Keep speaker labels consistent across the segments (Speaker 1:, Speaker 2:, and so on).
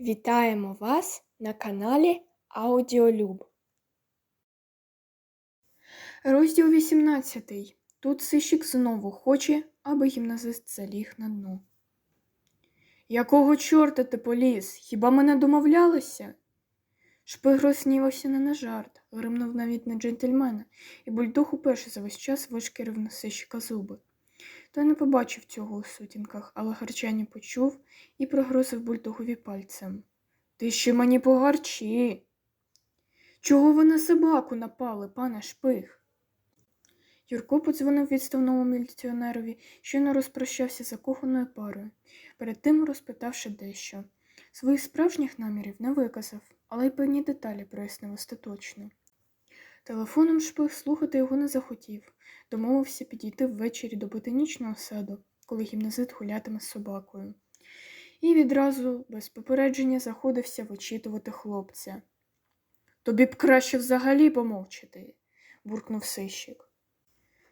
Speaker 1: Вітаємо вас на каналі Аудіолюб. Розділ 18. Тут сищик знову хоче, аби гімназист заліг на дно. Якого чорта ти поліз? Хіба ми не домовлялися? Шпиг розснівався не на жарт, гримнув навіть на джентльмена, і бульдог уперше за весь час вишкірив на сищика зуби. Той не побачив цього у сутінках, але гарчання почув і прогрозив бульдогові пальцем. Ти ще мені погарчи. Чого ви на собаку напали, пане шпиг? Юрко подзвонив відставному міліціонерові, що не розпрощався з закоханою парою, перед тим розпитавши дещо. Своїх справжніх намірів не виказав, але й певні деталі прояснив остаточно. Телефоном шпиг слухати його не захотів, домовився підійти ввечері до ботанічного саду, коли гімназит гулятиме з собакою. І відразу, без попередження, заходився вичитувати хлопця. Тобі б краще взагалі помовчати, буркнув сищик.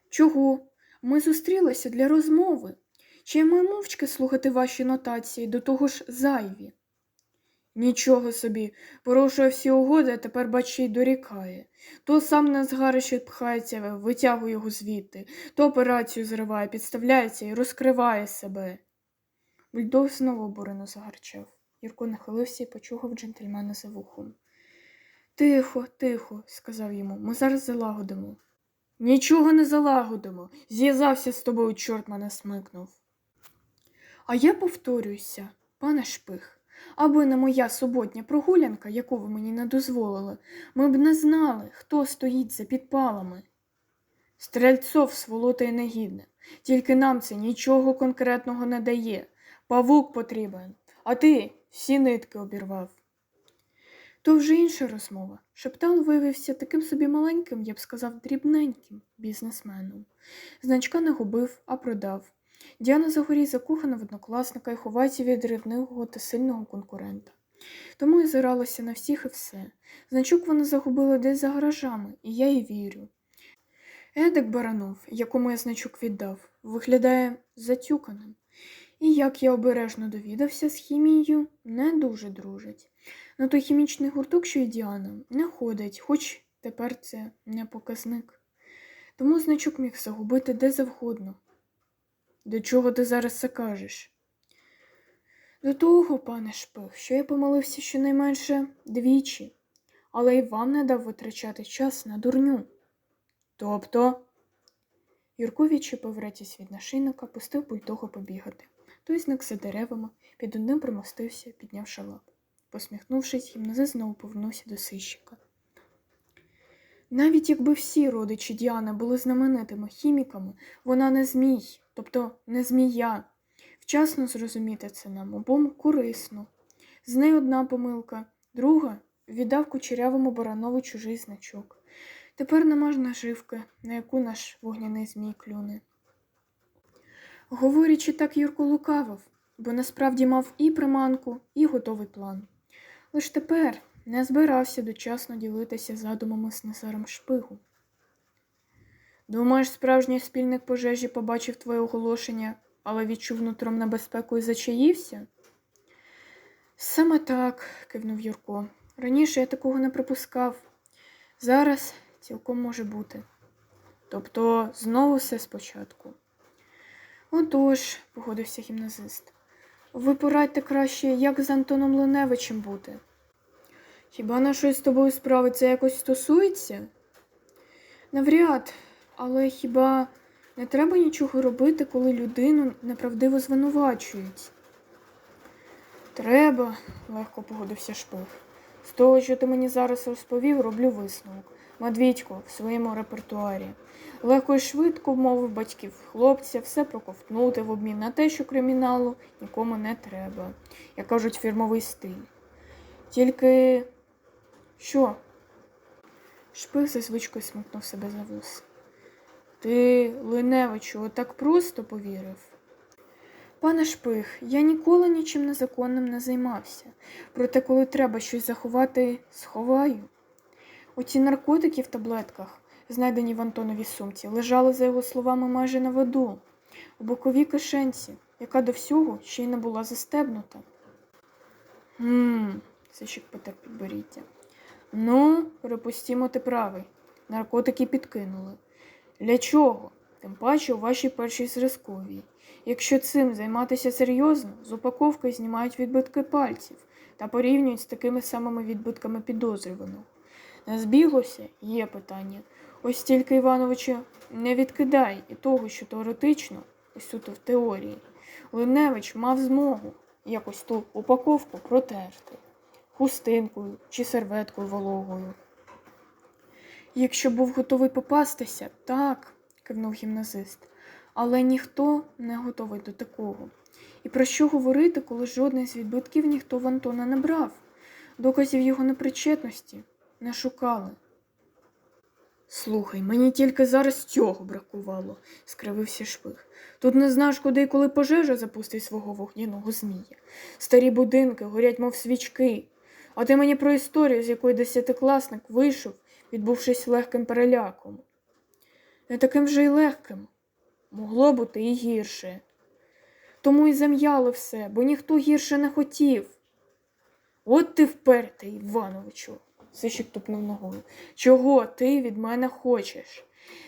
Speaker 1: Чого? Ми зустрілися для розмови. Чи я мовчки слухати ваші нотації, до того ж зайві? Нічого собі, порушує всі угоди, а тепер бач, й дорікає. То сам на згарище пхається, витягує його звідти, то операцію зриває, підставляється і розкриває себе. Бульдог знову обурено загарчав. Юрко нахилився і почухав джентльмена за вухом. Тихо, тихо, сказав йому, ми зараз залагодимо. Нічого не залагодимо. Зв'язався з тобою, чорт мене смикнув. А я повторююся, пане шпих. Аби не моя суботня прогулянка, яку ви мені не дозволили, ми б не знали, хто стоїть за підпалами. Стрельцов сволота й негідне, тільки нам це нічого конкретного не дає. Павук потрібен, а ти всі нитки обірвав. То вже інша розмова. Шептал виявився таким собі маленьким, я б сказав, дрібненьким бізнесменом. Значка не губив, а продав. Діана Загорій закохана в однокласника і ховається від рівнивого та сильного конкурента. Тому і зиралася на всіх і все. Значок вона загубила десь за гаражами, і я їй вірю. Едик Баранов, якому я значок віддав, виглядає затюканим. І, як я обережно довідався з хімією, не дуже дружить. На той хімічний гурток, що й Діана, не ходить, хоч тепер це не показник. Тому значок міг загубити де завгодно. До чого ти зараз це кажеш? До того, пане шпих, що я помилився щонайменше двічі, але й вам не дав витрачати час на дурню. Тобто. Юрко відчепив ретість від нашийника, пустив бульдога побігати. Той зник за деревами, під одним примостився, піднявши лап. Посміхнувшись, гімназист знову повернувся до сищика. Навіть якби всі родичі Діани були знаменитими хіміками, вона не змій, тобто не змія. Вчасно зрозуміти це нам обом корисно. З неї одна помилка, друга віддав кучерявому баранову чужий значок. Тепер нема ж наживки, на яку наш вогняний змій клюне. Говорячи так, Юрко лукавив, бо насправді мав і приманку, і готовий план. Лиш тепер не збирався дочасно ділитися задумами з Назаром Шпигу. Думаєш, справжній спільник пожежі побачив твоє оголошення, але відчув нутром небезпеку і зачаївся? Саме так, кивнув Юрко. Раніше я такого не припускав. Зараз цілком може бути. Тобто знову все спочатку. Отож, погодився гімназист. Ви порадьте краще, як з Антоном Леневичем бути. Хіба нашої з тобою справи це якось стосується? Навряд, але хіба не треба нічого робити, коли людину неправдиво звинувачують? Треба, легко погодився шпих. З того, що ти мені зараз розповів, роблю висновок. Медвідько в своєму репертуарі. Легко і швидко вмовив батьків хлопця все проковтнути в обмін на те, що криміналу нікому не треба, як кажуть, фірмовий стиль. Тільки що? Шпих за звичкою смикнув себе за вус. Ти, Линевичу, отак просто повірив. Пане Шпих, я ніколи нічим незаконним не займався. Проте, коли треба щось заховати, сховаю. Оці наркотики в таблетках, знайдені в Антоновій сумці, лежали, за його словами, майже на виду, у боковій кишенці, яка до всього ще й не була застебнута. Гм, сищик потер підборіддя. Ну, припустімо, ти правий. Наркотики підкинули. Для чого? Тим паче у вашій першій зразковій. Якщо цим займатися серйозно, з упаковки знімають відбитки пальців та порівнюють з такими самими відбитками підозрюваного. Не збіглося? Є питання. Ось тільки, Івановичу, не відкидай і того, що теоретично, ось тут в теорії, Линевич мав змогу якось ту упаковку протерти хустинкою чи серветкою вологою. Якщо був готовий попастися, так, кивнув гімназист, але ніхто не готовий до такого. І про що говорити, коли жодний з відбитків ніхто в Антона не брав, доказів його непричетності не шукали. Слухай, мені тільки зараз цього бракувало, скривився шпих. Тут не знаєш, куди і коли пожежа запустить свого вогняного змія. Старі будинки горять, мов свічки. А ти мені про історію, з якої десятикласник вийшов, відбувшись легким переляком. Не таким вже й легким. Могло бути і гірше. Тому й зам'яло все, бо ніхто гірше не хотів. От ти впертий, Івановичу, сищик тупнув ногою. Чого ти від мене хочеш?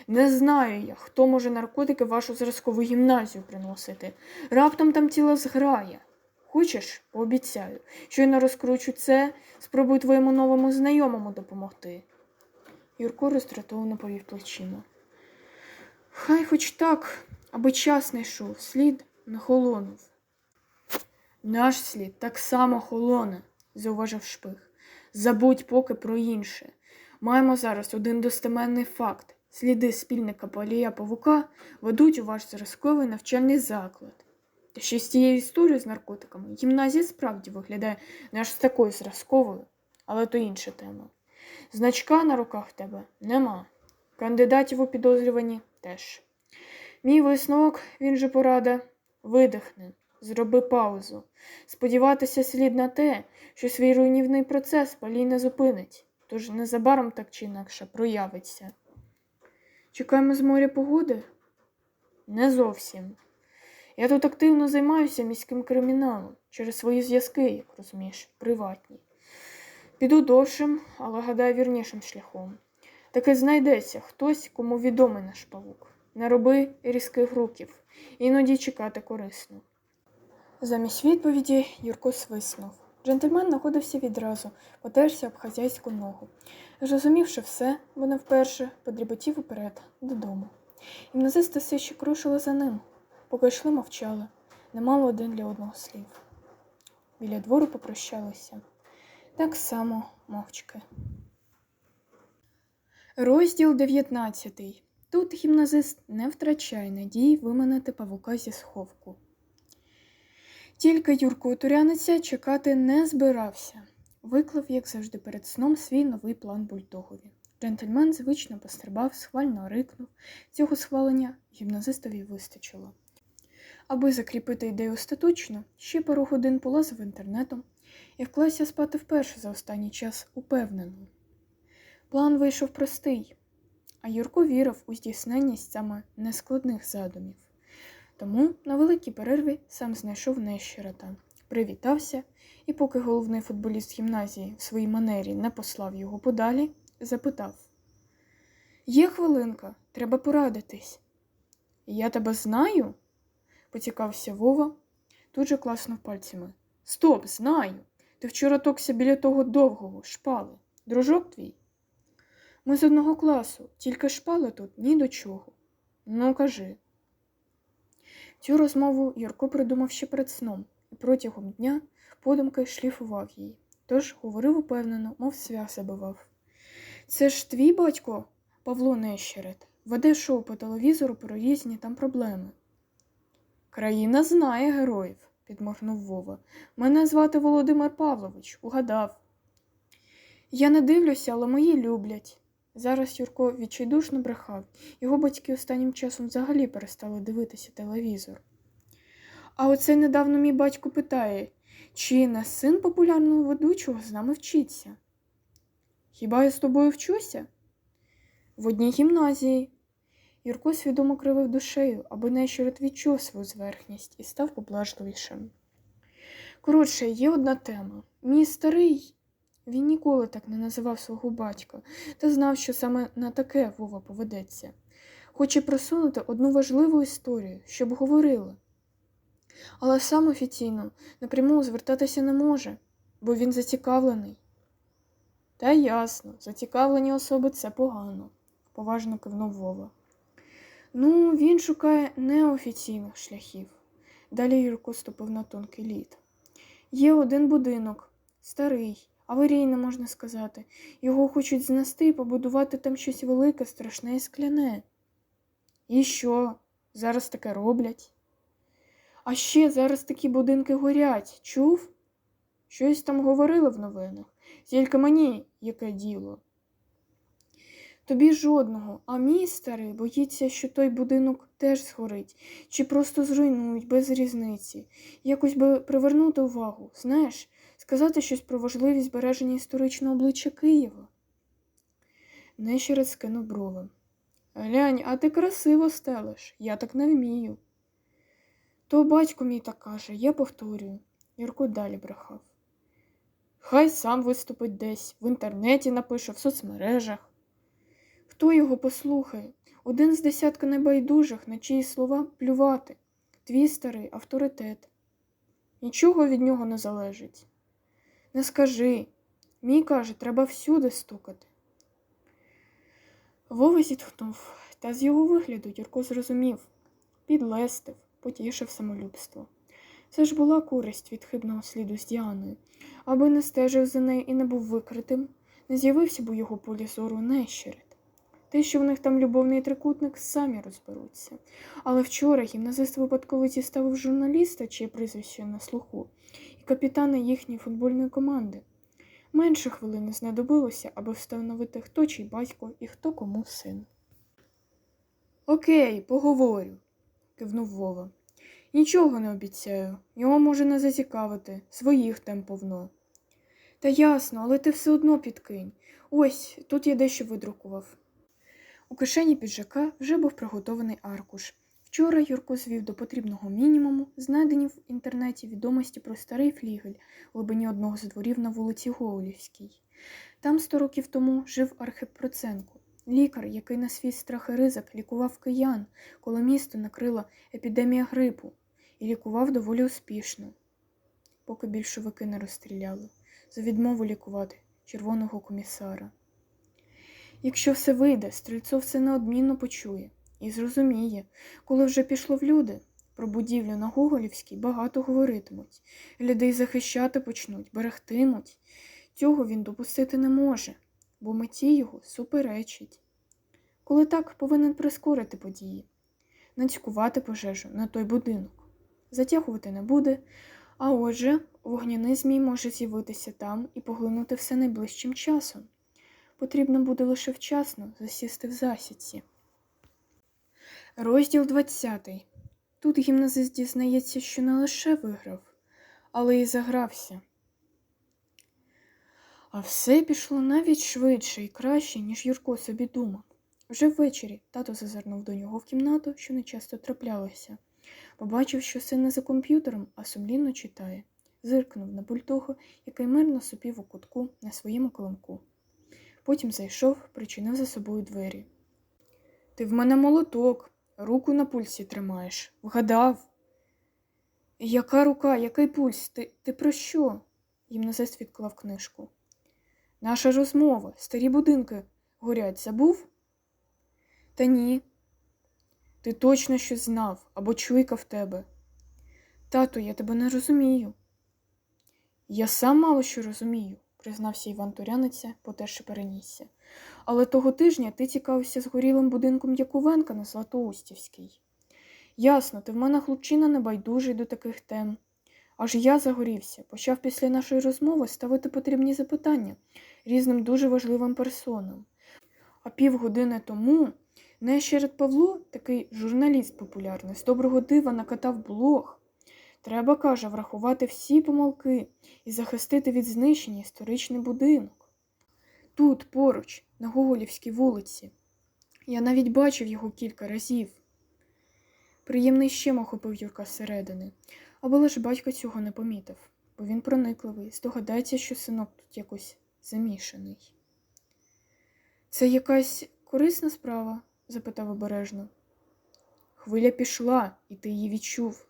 Speaker 1: Не знаю я, хто може наркотики вашу зразкову гімназію приносити. Раптом там ціла зграя. Хочеш, пообіцяю, щойно розкручу це, спробуй твоєму новому знайомому допомогти. Юрко роздратовано повів плечима. Хай хоч так, аби час не йшов, слід не холонув. Наш слід так само холоне, зауважив шпих. Забудь поки про інше. Маємо зараз один достеменний факт. Сліди спільника Палія Павука ведуть у ваш зразковий навчальний заклад. Та ще з цією історією з наркотиками гімназія справді виглядає не аж з такою зразковою, але то інша тема. Значка на руках тебе нема. Кандидатів у підозрювані теж. Мій висновок, він же порада, видихни, зроби паузу. Сподіватися слід на те, що свій руйнівний процес палій не зупинить, тож незабаром так чи інакше проявиться. Чекаємо з моря погоди? Не зовсім. Я тут активно займаюся міським криміналом через свої зв'язки, як розумієш, приватні. Піду довшим, але гадаю вірнішим шляхом. Таки знайдеться хтось, кому відомий наш павук. Не роби різких руків, іноді чекати корисно. Замість відповіді Юрко свиснув. Джентльмен находився відразу, потерся об хазяйську ногу. Зрозумівши все, бо не вперше подріботів уперед додому. Гімназисти сищик рушили за ним, поки йшли мовчали, не мало один для одного слів. Біля двору попрощалися. Так само мовчки. Розділ 19. Тут гімназист не втрачає надії виманити павука зі сховку. Тільки Юрко Туряниця чекати не збирався. Виклав, як завжди, перед сном свій новий план бульдогові. Джентльмен звично пострибав, схвально рикнув. Цього схвалення гімназистові вистачило. Аби закріпити ідею остаточно, ще пару годин полазив інтернетом і вклався спати вперше за останній час упевнено. План вийшов простий, а Юрко вірив у здійсненність саме нескладних задумів. Тому на великій перерві сам знайшов нещерета, привітався і, поки головний футболіст гімназії в своїй манері не послав його подалі, запитав: Є хвилинка, треба порадитись. Я тебе знаю? поцікався Вова, тут же класнув пальцями. Стоп, знаю. Ти вчора токся біля того довгого, шпали. Дружок твій? Ми з одного класу, тільки шпали тут ні до чого. Ну, кажи. Цю розмову Юрко придумав ще перед сном і протягом дня подумки шліфував її, тож говорив упевнено, мов свях забивав. Це ж твій батько, Павло Нещерет, веде шоу по телевізору про різні там проблеми. Країна знає героїв, підморгнув Вова. Мене звати Володимир Павлович, угадав. Я не дивлюся, але мої люблять. Зараз Юрко відчайдушно брехав. Його батьки останнім часом взагалі перестали дивитися телевізор. А оце недавно мій батько питає, чи не син популярного ведучого з нами вчиться? Хіба я з тобою вчуся? В одній гімназії. Юрко свідомо кривив душею, аби нещерет відчув свою зверхність і став поблажливішим. Коротше, є одна тема. мій старий. Він ніколи так не називав свого батька та знав, що саме на таке Вова поведеться. Хоче просунути одну важливу історію, щоб говорили. Але сам офіційно напряму звертатися не може, бо він зацікавлений. Та ясно, зацікавлені особи це погано, поважно кивнув Вова. Ну, він шукає неофіційних шляхів. Далі Юрко ступив на тонкий лід. Є один будинок, старий, аварійний, можна сказати. Його хочуть знести і побудувати там щось велике, страшне і скляне. І що? Зараз таке роблять? А ще зараз такі будинки горять. Чув? Щось там говорили в новинах. Тільки мені яке діло. Тобі жодного, а мій старий боїться, що той будинок теж згорить, чи просто зруйнують без різниці. Якось би привернути увагу, знаєш, сказати щось про важливість збереження історичного обличчя Києва. Нещерець скинув брови. Глянь, а ти красиво стелиш, я так не вмію. То батько мій так каже, я повторюю. Юрко далі брехав. Хай сам виступить десь, в інтернеті напише, в соцмережах. Хто його послухає? Один з десятка небайдужих, на чиї слова плювати. Твій старий авторитет. Нічого від нього не залежить. Не скажи. Мій каже, треба всюди стукати. Вова зітхнув, та з його вигляду Юрко зрозумів, підлестив, потішив самолюбство. Це ж була користь від хибного сліду з Діаною, аби не стежив за нею і не був викритим, не з'явився б у його полі зору нещерет. Те, що в них там любовний трикутник, самі розберуться. Але вчора гімназист випадково зіставив журналіста, чиє прізвище на слуху, і капітана їхньої футбольної команди. Менше хвилини знадобилося, аби встановити, хто чий батько і хто кому син. Окей, поговорю, кивнув Вова. Нічого не обіцяю. Його може не зацікавити, своїх тем повно. Та ясно, але ти все одно підкинь. Ось тут я дещо видрукував. У кишені піджака вже був приготований аркуш. Вчора Юрко звів до потрібного мінімуму, знайдені в інтернеті відомості про старий флігель в глибині одного з дворів на вулиці Гоголівській. Там сто років тому жив Архип Проценко, лікар, який на свій страх і ризик лікував киян, коли місто накрила епідемія грипу, і лікував доволі успішно, поки більшовики не розстріляли за відмову лікувати червоного комісара. Якщо все вийде, стрільцов це неодмінно почує і зрозуміє, коли вже пішло в люди. Про будівлю на Гоголівській багато говоритимуть, людей захищати почнуть, берегтимуть. Цього він допустити не може, бо меті його суперечить. Коли так, повинен прискорити події, нацькувати пожежу на той будинок. Затягувати не буде, а отже, вогняний змій може з'явитися там і поглинути все найближчим часом. Потрібно буде лише вчасно засісти в засідці. Розділ 20. Тут гімназист дізнається, що не лише виграв, але й загрався. А все пішло навіть швидше і краще, ніж Юрко собі думав. Вже ввечері тато зазирнув до нього в кімнату, що не часто траплялося. Побачив, що син не за комп'ютером, а сумлінно читає. Зиркнув на бульдога, який мирно сопів у кутку на своєму коломку. Потім зайшов, причинив за собою двері. Ти в мене молоток, руку на пульсі тримаєш. Вгадав. Яка рука, який пульс? Ти, ти про що? Гімназист відклав книжку. Наша розмова, старі будинки горять, забув? Та ні. Ти точно щось знав або чуйка в тебе. Тату, я тебе не розумію. Я сам мало що розумію, признався Іван Туряниця, потерши перенісся. Але того тижня ти цікавився згорілим будинком Якувенка на Златоустівській. Ясно, ти в мене хлопчина небайдужий до таких тем. Аж я загорівся, почав після нашої розмови ставити потрібні запитання різним дуже важливим персонам. А півгодини тому Нещеред Павло, такий журналіст популярний, з доброго дива накатав блог. Треба, каже, врахувати всі помилки і захистити від знищення історичний будинок. Тут, поруч, на Гоголівській вулиці. Я навіть бачив його кілька разів. Приємний щем охопив Юрка зсередини, але лише батько цього не помітив. бо він проникливий, здогадається, що синок тут якось замішаний. Це якась корисна справа? запитав обережно. Хвиля пішла, і ти її відчув.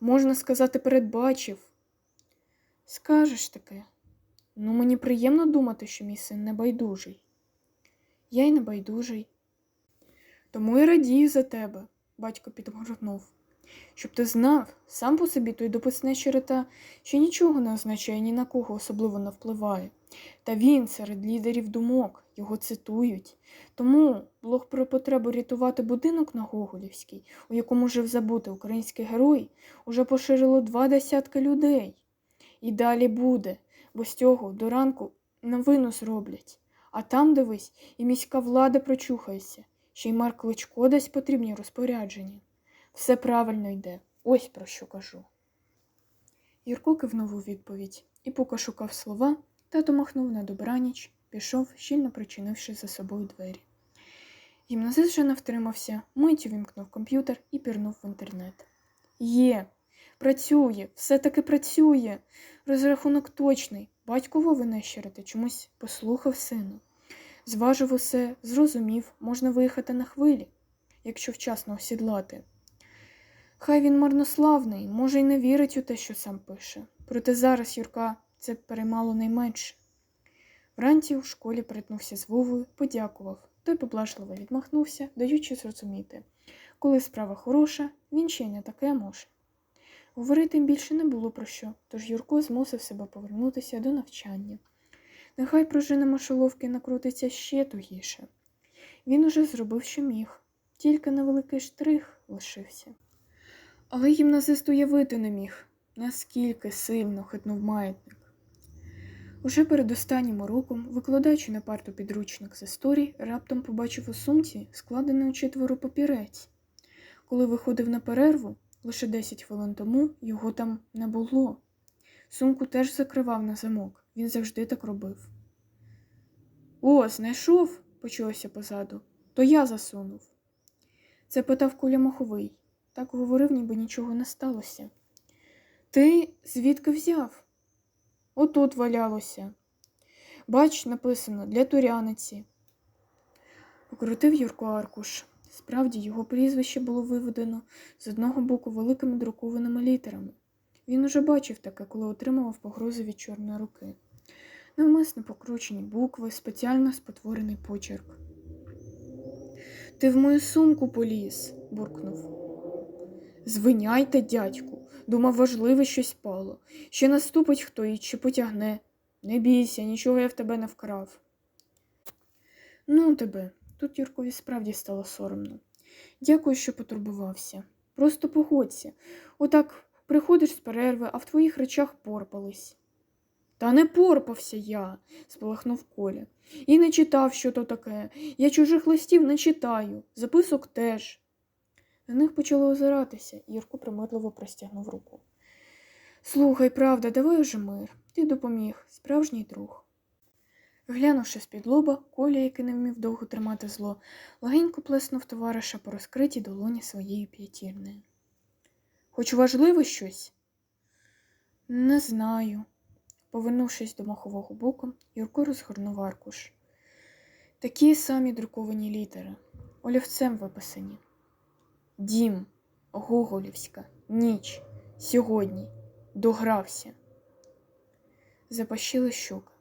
Speaker 1: Можна сказати, передбачив. Скажеш таке. Ну, мені приємно думати, що мій син небайдужий. Я й небайдужий. Тому і радію за тебе, батько підморгнув. Щоб ти знав, сам по собі той дописне черета, що нічого не означає ні на кого особливо не впливає. Та він серед лідерів думок, його цитують. Тому блог про потребу рятувати будинок на Гоголівській, у якому жив забутий український герой, уже поширило два десятки людей. І далі буде, бо з цього до ранку новину зроблять. А там, дивись, і міська влада прочухається, ще й Марк Кличко дасть потрібні розпорядження. Все правильно йде, ось про що кажу. Юрко кивнув у відповідь і, поки шукав слова, тато махнув на добраніч, пішов, щільно причинивши за собою двері. Гімназист вже не втримався, миттю вімкнув комп'ютер і пірнув в інтернет. Є, працює, все-таки працює. Розрахунок точний. Батько Вови нещерити чомусь послухав сину. Зважив усе, зрозумів, можна виїхати на хвилі, якщо вчасно осідлати. Хай він марнославний, може, й не вірить у те, що сам пише. Проте зараз Юрка це переймало найменше. Вранці у школі перетнувся з Вовою, подякував. Той поблажливо відмахнувся, даючи зрозуміти. Коли справа хороша, він ще й не таке може. Говорити їм більше не було про що, тож Юрко змусив себе повернутися до навчання. Нехай пружина мишоловки накрутиться ще тугіше. Він уже зробив, що міг, тільки невеликий штрих лишився. Але гімназист уявити не міг, наскільки сильно хитнув маятник. Уже перед останнім уроком, викладаючи на парту підручник з історії, раптом побачив у сумці складений у четверо папірець. Коли виходив на перерву, лише 10 хвилин тому його там не було. Сумку теж закривав на замок, він завжди так робив. О, знайшов, почулося позаду, то я засунув. Це питав Коля Маховий. Так говорив, ніби нічого не сталося. Ти звідки взяв? Отут валялося. Бач, написано для туряниці. Покрутив Юрко аркуш. Справді, його прізвище було виведено з одного боку великими друкованими літерами. Він уже бачив таке, коли отримував погрози від чорної руки. Навмисно покручені букви, спеціально спотворений почерк. Ти в мою сумку поліз, буркнув. Звиняйте, дядьку, думав, важливе щось пало. Ще наступить хто і чи потягне. Не бійся, нічого я в тебе не вкрав. Ну тебе, тут Юркові справді стало соромно. Дякую, що потурбувався. Просто погодься. Отак приходиш з перерви, а в твоїх речах порпались. Та не порпався я, спалахнув Коля. І не читав, що то таке. Я чужих листів не читаю, записок теж. На них почали озиратися, і Юрко примирливо простягнув руку. Слухай, правда, давай уже мир. Ти допоміг, справжній друг. Глянувши з-під лоба, Коля, який не вмів довго тримати зло, легенько плеснув товариша по розкритій долоні своєї п'ятірнею. Хоч важливо щось? Не знаю. Повернувшись до махового боку, Юрко розгорнув аркуш. Такі самі друковані літери, олівцем виписані. Дім, Гоголівська, ніч, сьогодні, догрався. Запащили щоки.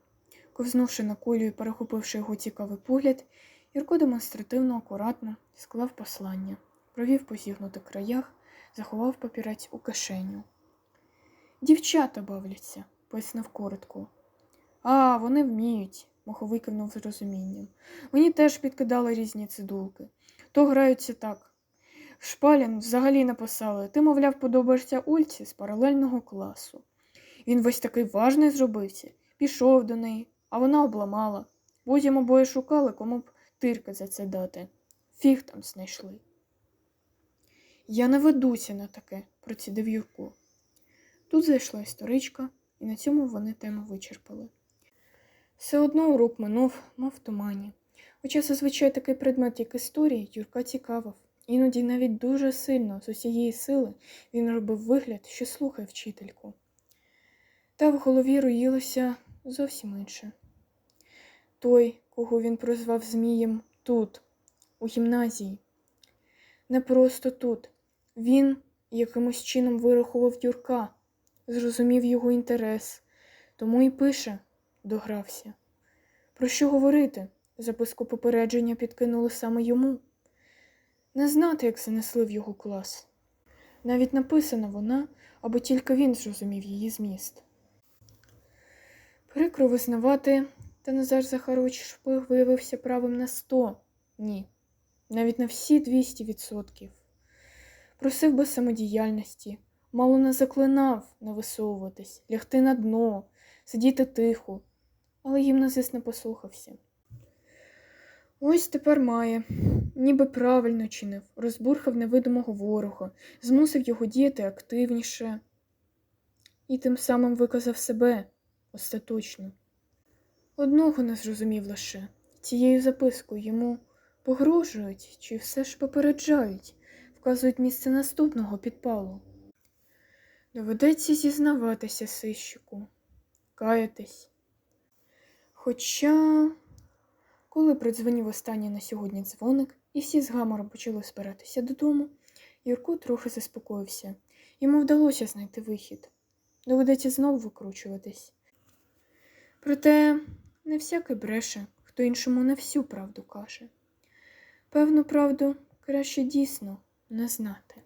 Speaker 1: Ковзнувши на колю і перехопивши його цікавий погляд, Юрко демонстративно акуратно склав послання, провів по зігнутих краях, заховав папірець у кишеню. Дівчата бавляться, пояснив коротко. А, вони вміють, маховий кивнув з розумінням. Мені теж підкидали різні цидулки. То граються так. Шпалін взагалі написали, ти, мовляв, подобаєшся Ольці з паралельного класу. Він весь такий важний зробився, пішов до неї, а вона обламала. Потім обоє шукали, кому б тирки за це дати. Фіг там знайшли. Я не ведуся на таке, процідив Юрко. Тут зайшла історичка, і на цьому вони тему вичерпали. Все одно урок минув, мов в тумані. Хоча зазвичай такий предмет, як історія, Юрка цікавив. Іноді навіть дуже сильно, з усієї сили, він робив вигляд, що слухає вчительку. Та в голові роїлося зовсім інше. Той, кого він прозвав Змієм, тут, у гімназії. Не просто тут. Він якимось чином вирахував Юрка, зрозумів його інтерес, тому і пише, догрався. Про що говорити? Записку попередження підкинули саме йому. Не знати, як занесли в його клас. Навіть написана вона, аби тільки він зрозумів її зміст. Прикро визнавати, та Назар Захарович Шпиг виявився правим на сто. Ні, навіть на всі 200%. Просив би самодіяльності, мало не заклинав не висовуватись, лягти на дно, сидіти тихо, але гімназист не послухався. Ось тепер має, ніби правильно чинив, розбурхав невидимого ворога, змусив його діяти активніше і тим самим виказав себе остаточно. Одного не зрозумів лише цією запискою йому погрожують чи все ж попереджають, вказують місце наступного підпалу. Доведеться зізнаватися сищику, каятись. Хоча, коли придзвонив останній на сьогодні дзвоник, і всі з гамором почали спиратися додому, Юрко трохи заспокоївся. Йому вдалося знайти вихід. Доведеться знову викручуватись. Проте не всякий бреше, хто іншому не всю правду каже. Певну правду краще дійсно не знати.